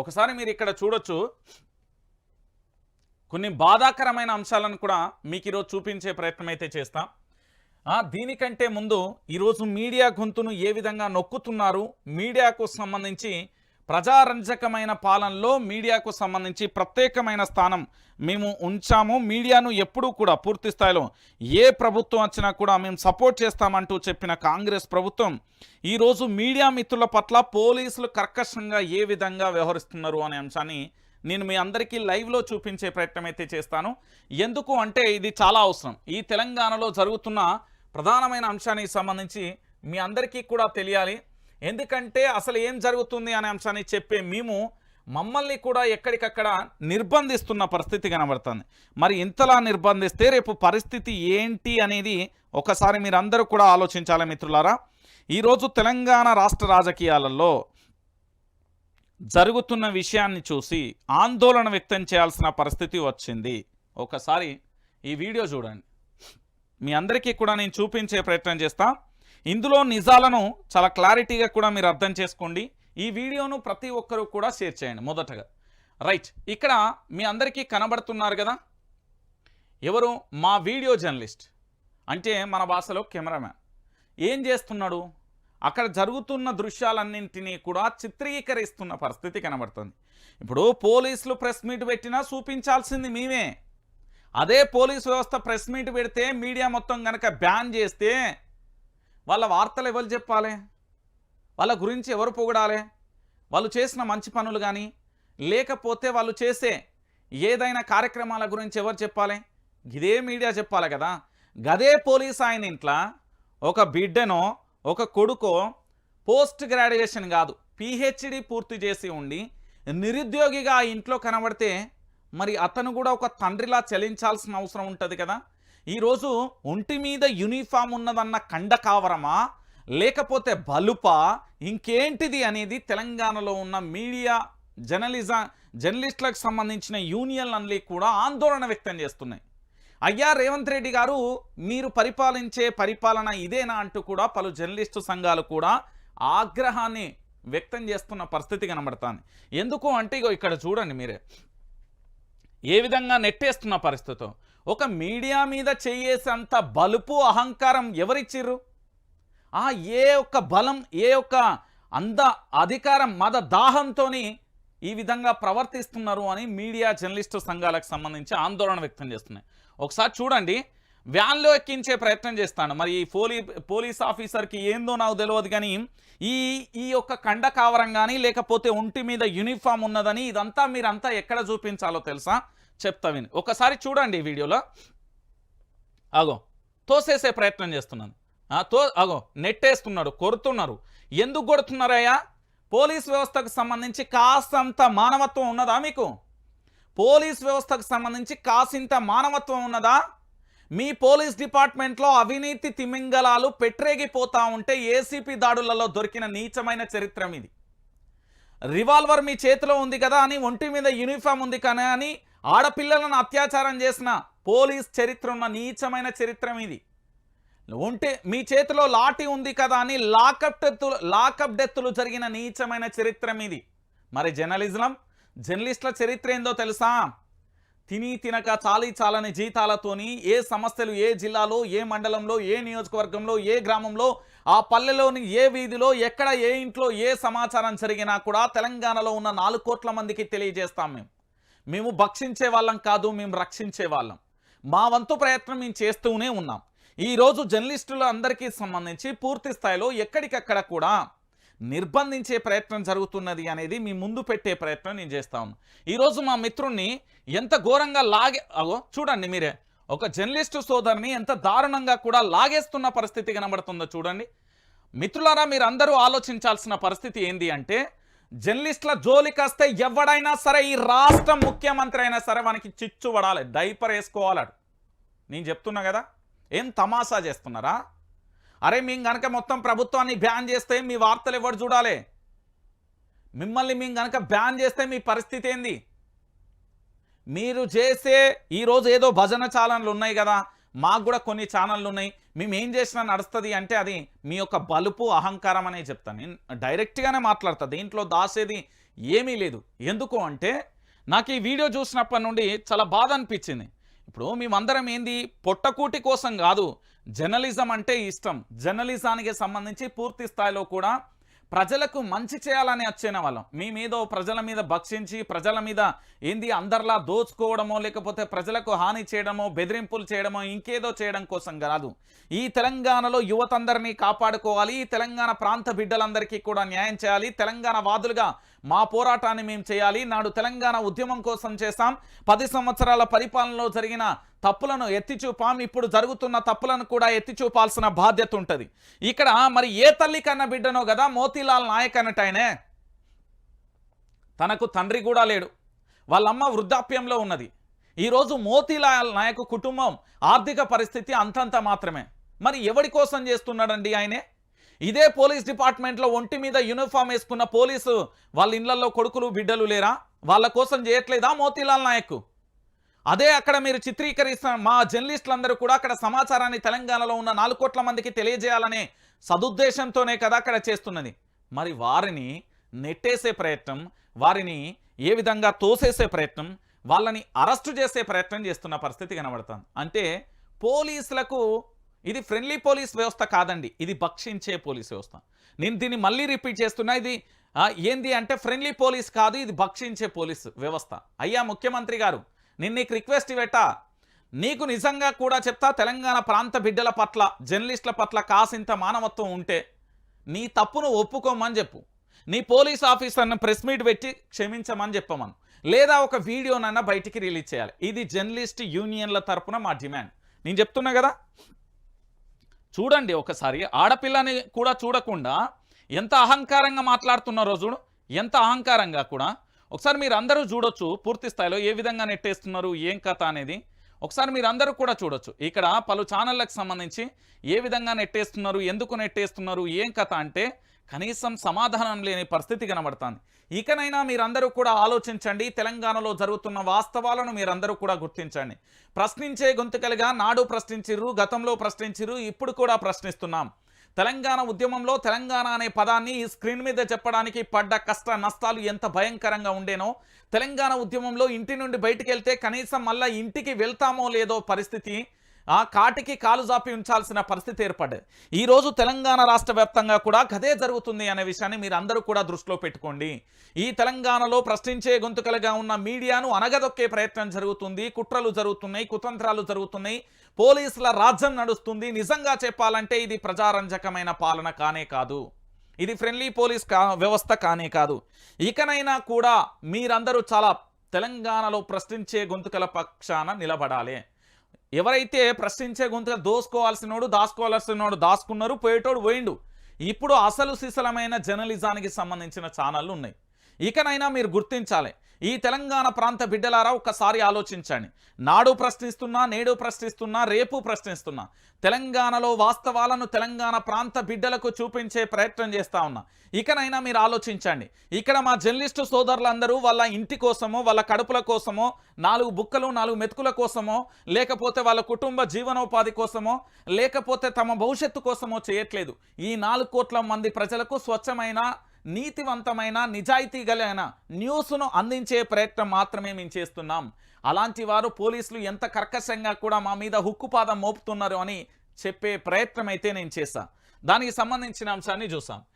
ఒకసారి మీరు ఇక్కడ చూడొచ్చు. కొన్ని బాధాకరమైన అంశాలను కూడా మీకు ఈరోజు చూపించే ప్రయత్నం అయితే చేస్తాం. దీనికంటే ముందు ఈరోజు మీడియా గొంతును ఏ విధంగా నొక్కుతున్నారు? మీడియాకు సంబంధించి ప్రజారంజకమైన పాలనలో మీడియాకు సంబంధించి ప్రత్యేకమైన స్థానం మేము ఉంచాము. మీడియాను ఎప్పుడూ కూడా పూర్తి స్థాయిలో ఏ ప్రభుత్వం వచ్చినా కూడా మేము సపోర్ట్ చేస్తామంటూ చెప్పిన కాంగ్రెస్ ప్రభుత్వం ఈరోజు మీడియా మిత్రుల పట్ల పోలీసులు కర్కశంగా ఏ విధంగా వ్యవహరిస్తున్నారు అనే అంశాన్ని నేను మీ అందరికీ లైవ్లో చూపించే ప్రయత్నం అయితే చేస్తాను. ఎందుకు అంటే ఇది చాలా అవసరం. ఈ తెలంగాణలో జరుగుతున్న ప్రధానమైన అంశానికి సంబంధించి మీ అందరికీ కూడా తెలియాలి. ఎందుకంటే అసలు ఏం జరుగుతుంది అనే అంశాన్ని చెప్పే మేము మమ్మల్ని కూడా ఎక్కడికక్కడ నిర్బంధిస్తున్న పరిస్థితి కనబడుతుంది. మరి ఇంతలా నిర్బంధిస్తే రేపు పరిస్థితి ఏంటి అనేది ఒకసారి మీరందరూ కూడా ఆలోచించాలి మిత్రులారా. ఈరోజు తెలంగాణ రాష్ట్ర రాజకీయాలలో జరుగుతున్న విషయాన్ని చూసి ఆందోళన వ్యక్తం చేయాల్సిన పరిస్థితి వచ్చింది. ఒకసారి ఈ వీడియో చూడండి. మీ అందరికీ కూడా నేను చూపించే ప్రయత్నం చేస్తా. ఇందులో నిజాలను చాలా క్లారిటీగా కూడా మీరు అర్థం చేసుకోండి. ఈ వీడియోను ప్రతి ఒక్కరూ కూడా షేర్ చేయండి మొదటగా. రైట్ ఇక్కడ మీ అందరికీ కనబడుతున్నారు కదా? ఎవరు? మా వీడియో జర్నలిస్ట్. అంటే మన భాషలో కెమెరామ్యాన్. ఏం చేస్తున్నాడు? అక్కడ జరుగుతున్న దృశ్యాలన్నింటినీ కూడా చిత్రీకరిస్తున్న పరిస్థితి కనబడుతుంది. ఇప్పుడు పోలీసులు ప్రెస్ మీట్ పెట్టినా చూపించాల్సింది మేమే. అదే పోలీస్ వ్యవస్థ ప్రెస్ మీట్ పెడితే మీడియా మొత్తం కనుక బ్యాన్ చేస్తే వాళ్ళ వార్తలు ఎవరు చెప్పాలి? వాళ్ళ గురించి ఎవరు పొగడాలి? వాళ్ళు చేసిన మంచి పనులు కానీ లేకపోతే వాళ్ళు చేసే ఏదైనా కార్యక్రమాల గురించి ఎవరు చెప్పాలి? ఇదే మీడియా చెప్పాలి కదా. గదే పోలీస్ ఆయన ఇంట్లో ఒక బిడ్డనో ఒక కొడుకో పోస్ట్ గ్రాడ్యుయేషన్ కాదు పిహెచ్డి పూర్తి చేసి ఉండి నిరుద్యోగిగా ఆ ఇంట్లో కనబడితే మరి అతను కూడా ఒక తండ్రిలా చెల్లించాల్సిన అవసరం ఉంటుంది కదా. ఈరోజు ఒంటి మీద యూనిఫామ్ ఉన్నదన్న కండ కావరమా? లేకపోతే బలుపా? ఇంకేంటిది అనేది తెలంగాణలో ఉన్న మీడియా జర్నలిజం జర్నలిస్టులకు సంబంధించిన యూనియన్లన్నీ కూడా ఆందోళన వ్యక్తం చేస్తున్నాయి. అయ్యా రేవంత్ రెడ్డి గారు మీరు పరిపాలించే పరిపాలన ఇదేనా అంటూ కూడా పలు జర్నలిస్టు సంఘాలు కూడా ఆగ్రహాన్ని వ్యక్తం చేస్తున్న పరిస్థితి కనబడుతుంది. ఎందుకు అంటే ఇగో ఇక్కడ చూడండి మీరే. ఏ విధంగా నెట్టేస్తున్న పరిస్థితి. ఒక మీడియా మీద చేయేసంత బలుపు అహంకారం ఎవరిచ్చిర్రు? ఆ ఏ ఒక్క బలం ఏ ఒక్క అంద అధికారం మద దాహంతోని ఈ విధంగా ప్రవర్తిస్తున్నారు అని మీడియా జర్నలిస్టు సంఘాలకు సంబంధించి ఆందోళన వ్యక్తం చేస్తున్నాయి. ఒకసారి చూడండి వ్యాన్లో ఎక్కించే ప్రయత్నం చేస్తాను. మరి ఈ పోలీ పోలీస్ ఆఫీసర్కి ఏందో నాకు తెలియదు కానీ ఈ ఈ యొక్క కండ కావరం కానీ లేకపోతే ఒంటి మీద యూనిఫామ్ ఉన్నదని ఇదంతా మీరంతా ఎక్కడ చూపించాలో తెలుసా? చెప్తా విని. ఒకసారి చూడండి ఈ వీడియోలో. అగో తోసేసే ప్రయత్నం చేస్తున్నాను. తో అగో నెట్టేస్తున్నాడు కొడుతున్నారు ఎందుకు కొడుతున్నారయ్యా? పోలీస్ వ్యవస్థకు సంబంధించి కాస్తంత మానవత్వం ఉన్నదా మీకు? పోలీస్ వ్యవస్థకు సంబంధించి కాసింత మానవత్వం ఉన్నదా? మీ పోలీస్ డిపార్ట్మెంట్లో అవినీతి తిమింగలాలు పెట్టరేగిపోతా ఉంటే ఏసీపీ దాడులలో దొరికిన నీచమైన చరిత్రం ఇది. రివాల్వర్ మీ చేతిలో ఉంది కదా అని ఒంటి మీద యూనిఫామ్ ఉంది కానీ అని ఆడపిల్లలను అత్యాచారం చేసిన పోలీస్ చరిత్ర ఉన్న నీచమైన చరిత్రం ఇది. ఉంటే మీ చేతిలో లాఠీ ఉంది కదా అని లాకప్ డెత్తులు లాకప్ డెత్తులు జరిగిన నీచమైన చరిత్ర ఇది. మరి జర్నలిజం జర్నలిస్టుల చరిత్ర ఏందో తెలుసా? తిని తినక చాలీ చాలని జీతాలతోని ఏ సమస్యలు ఏ జిల్లాలో ఏ మండలంలో ఏ నియోజకవర్గంలో ఏ గ్రామంలో ఆ పల్లెలోని ఏ వీధిలో ఎక్కడ ఏ ఇంట్లో ఏ సమాచారం జరిగినా కూడా తెలంగాణలో ఉన్న నాలుగు కోట్ల మందికి తెలియజేస్తాం మేము. మేము భక్షించే వాళ్ళం కాదు మేము రక్షించే వాళ్ళం. మా వంతు ప్రయత్నం మేము చేస్తూనే ఉన్నాం. ఈరోజు జర్నలిస్టుల అందరికీ సంబంధించి పూర్తి స్థాయిలో ఎక్కడికక్కడ కూడా నిర్బంధించే ప్రయత్నం జరుగుతున్నది అనేది మీ ముందు పెట్టే ప్రయత్నం నేను చేస్తా ఈరోజు మా మిత్రుణ్ణి ఎంత ఘోరంగా లాగే చూడండి మీరే. ఒక జర్నలిస్టు సోదరిని ఎంత దారుణంగా కూడా లాగేస్తున్న పరిస్థితి కనబడుతుందో చూడండి. మిత్రులారా మీరు అందరూ ఆలోచించాల్సిన పరిస్థితి ఏంది అంటే జర్నలిస్టుల జోలికి వస్తే ఎవడైనా సరే ఈ రాష్ట్ర ముఖ్యమంత్రి అయినా సరే మనకి చిచ్చు పడాలి డైపర్ వేసుకోవాలడు. నేను చెప్తున్నా కదా ఏం తమాషా చేస్తున్నారా? అరే మేము గనక మొత్తం ప్రభుత్వాన్ని బ్యాన్ చేస్తే మీ వార్తలు ఎవరు చూడాలి? మిమ్మల్ని మేము గనక బ్యాన్ చేస్తే మీ పరిస్థితి ఏంది? మీరు చేసే ఈరోజు ఏదో భజన ఛానళ్ళు ఉన్నాయి కదా మాకు కూడా కొన్ని ఛానళ్ళు ఉన్నాయి. మేము ఏం చేసినా నడుస్తుంది అంటే అది మీ యొక్క బలుపు అహంకారం అనే చెప్తాను నేను డైరెక్ట్గానే మాట్లాడతా. దీంట్లో దాసేది ఏమీ లేదు. ఎందుకు అంటే నాకు ఈ వీడియో చూసినప్పటి నుండి చాలా బాధ అనిపించింది. ఇప్పుడు మేమందరం ఏంది? పొట్టకూటి కోసం కాదు జర్నలిజం అంటే ఇష్టం. జర్నలిజానికి సంబంధించి పూర్తి స్థాయిలో కూడా ప్రజలకు మంచి చేయాలని వచ్చిన వాళ్ళం? మీ మీద ప్రజల మీద భక్షించి ప్రజల మీద ఏంది అందరిలా దోచుకోవడమో లేకపోతే ప్రజలకు హాని చేయడమో బెదిరింపులు చేయడమో ఇంకేదో చేయడం కోసం కాదు. ఈ తెలంగాణలో యువతందరినీ కాపాడుకోవాలి ఈ తెలంగాణ ప్రాంత బిడ్డలందరికీ కూడా న్యాయం చేయాలి తెలంగాణ వాదులుగా మా పోరాటాన్ని మేము చేయాలి. నాడు తెలంగాణ ఉద్యమం కోసం చేస్తాం పది సంవత్సరాల పరిపాలనలో జరిగిన తప్పులను ఎత్తి చూపాం ఇప్పుడు జరుగుతున్న తప్పులను కూడా ఎత్తి చూపాల్సిన బాధ్యత ఉంటుంది. ఇక్కడ మరి ఏ తల్లి కన్నా బిడ్డనో కదా మోతీలాల్ నాయక్ అన్నట్టయినే. తనకు తండ్రి కూడా లేడు. వాళ్ళమ్మ వృద్ధాప్యంలో ఉన్నది. ఈరోజు మోతీలాల్ నాయక్ కుటుంబం ఆర్థిక పరిస్థితి అంతంత మాత్రమే. మరి ఎవడి కోసం చేస్తున్నాడండి ఆయనే? ఇదే పోలీస్ డిపార్ట్మెంట్లో ఒంటి మీద యూనిఫామ్ వేసుకున్న పోలీసు వాళ్ళ ఇళ్ళలో కొడుకులు బిడ్డలు లేరా? వాళ్ళ కోసం చేయట్లేదా మోతీలాల్ నాయక్? అదే అక్కడ మీరు చిత్రీకరిస్తున్న మా జర్నలిస్టులందరూ కూడా అక్కడ సమాచారాన్ని తెలంగాణలో ఉన్న నాలుగు కోట్ల మందికి తెలియజేయాలనే సదుద్దేశంతోనే కదా అక్కడ చేస్తున్నది. మరి వారిని నెట్టేసే ప్రయత్నం వారిని ఏ విధంగా తోసేసే ప్రయత్నం వాళ్ళని అరెస్టు చేసే ప్రయత్నం చేస్తున్న పరిస్థితి కనబడుతుంది. అంటే పోలీసులకు ఇది ఫ్రెండ్లీ పోలీస్ వ్యవస్థ కాదండి. ఇది భక్షించే పోలీస్ వ్యవస్థ. నేను దీన్ని మళ్ళీ రిపీట్ చేస్తున్నా ఇది ఏంది అంటే ఫ్రెండ్లీ పోలీస్ కాదు ఇది భక్షించే పోలీస్ వ్యవస్థ. అయ్యా ముఖ్యమంత్రి గారు నేను నీకు రిక్వెస్ట్ పెట్టా. నీకు నిజంగా కూడా చెప్తా తెలంగాణ ప్రాంత బిడ్డల పట్ల జర్నలిస్టుల పట్ల కాసింత మానవత్వం ఉంటే నీ తప్పును ఒప్పుకోమని చెప్పు. నీ పోలీస్ ఆఫీసర్ను ప్రెస్ మీట్ పెట్టి క్షమించమని చెప్పమను. లేదా ఒక వీడియోనైనా బయటికి రిలీజ్ చేయాలి. ఇది జర్నలిస్ట్ యూనియన్ల తరపున మా డిమాండ్ నేను చెప్తున్నా కదా చూడండి ఒకసారి ఆడపిల్లని కూడా చూడకుండా ఎంత అహంకారంగా మాట్లాడుతున్నారో చూడు ఎంత అహంకారంగా కూడా. ఒకసారి మీరు అందరూ చూడొచ్చు పూర్తి స్థాయిలో ఏ విధంగా నెట్టేస్తున్నారు ఏం కథ అనేది. ఒకసారి మీరు అందరూ కూడా చూడొచ్చు. ఇక్కడ పలు ఛానళ్ళకు సంబంధించి ఏ విధంగా నెట్టేస్తున్నారు ఎందుకు నెట్టేస్తున్నారు ఏం కథ అంటే కనీసం సమాధానం లేని పరిస్థితి కనబడుతుంది. ఇకనైనా మీరందరూ కూడా ఆలోచించండి. తెలంగాణలో జరుగుతున్న వాస్తవాలను మీరందరూ కూడా గుర్తించండి. ప్రశ్నించే గొంతుకలుగా నాడు ప్రశ్నించిర్రు గతంలో ప్రశ్నించిర్రు ఇప్పుడు కూడా ప్రశ్నిస్తున్నాం. తెలంగాణ ఉద్యమంలో తెలంగాణ అనే పదాన్ని ఈ స్క్రీన్ మీద చెప్పడానికి పడ్డ కష్ట నష్టాలు ఎంత భయంకరంగా ఉండేనో తెలంగాణ ఉద్యమంలో ఇంటి నుండి బయటికి వెళ్తే కనీసం మళ్ళీ ఇంటికి వెళ్తామో లేదో పరిస్థితి ఆ కాటికి కాలు జాపి ఉంచాల్సిన పరిస్థితి ఏర్పడ్డది. ఈరోజు తెలంగాణ రాష్ట్ర వ్యాప్తంగా కూడా గదే జరుగుతుంది అనే విషయాన్ని మీరు అందరూ కూడా దృష్టిలో పెట్టుకోండి. ఈ తెలంగాణలో ప్రశ్నించే గొంతుకలుగా ఉన్న మీడియాను అనగదొక్కే ప్రయత్నం జరుగుతుంది కుట్రలు జరుగుతున్నాయి కుతంత్రాలు జరుగుతున్నాయి పోలీసుల రాజ్యం నడుస్తుంది. నిజంగా చెప్పాలంటే ఇది ప్రజారంజకమైన పాలన కానే కాదు. ఇది ఫ్రెండ్లీ పోలీస్ కా వ్యవస్థ కానే కాదు. ఇకనైనా కూడా మీరందరూ చాలా తెలంగాణలో ప్రశ్నించే గొంతుకల పక్షాన నిలబడాలి. ఎవరైతే ప్రశ్నించే గొంతుగా దోసుకోవాల్సినోడు దాచుకోవాల్సినోడు దాచుకున్నారు పోయేటోడు పోయిండు. ఇప్పుడు అసలు సిసలమైన జర్నలిజానికి సంబంధించిన ఛానళ్ళు ఉన్నాయి. ఇకనైనా మీరు గుర్తించాలి. ఈ తెలంగాణ ప్రాంత బిడ్డలారా ఒక్కసారి ఆలోచించండి. నాడు ప్రశ్నిస్తున్నా నేడు ప్రశ్నిస్తున్నా రేపు ప్రశ్నిస్తున్నా. తెలంగాణలో వాస్తవాలను తెలంగాణ ప్రాంత బిడ్డలకు చూపించే ప్రయత్నం చేస్తా ఉన్నా. ఇకనైనా మీరు ఆలోచించండి. ఇక్కడ మా జర్నలిస్టు సోదరులందరూ వాళ్ళ ఇంటి కోసమో వాళ్ళ కడుపుల కోసమో నాలుగు బుక్కలు నాలుగు మెతుకుల కోసమో లేకపోతే వాళ్ళ కుటుంబ జీవనోపాధి కోసమో లేకపోతే తమ భవిష్యత్తు కోసమో చేయట్లేదు. ఈ నాలుగు కోట్ల మంది ప్రజలకు స్వచ్ఛమైన నీతివంతమైన నిజాయితీ గలైన న్యూస్ను అందించే ప్రయత్నం మాత్రమే మేము చేస్తున్నాం. అలాంటి వారు పోలీసులు ఎంత కర్కశంగా కూడా మా మీద హుక్కుపాదం మోపుతున్నారు అని చెప్పే ప్రయత్నం అయితే నేను చేశాను దానికి సంబంధించిన అంశాన్ని చూసాం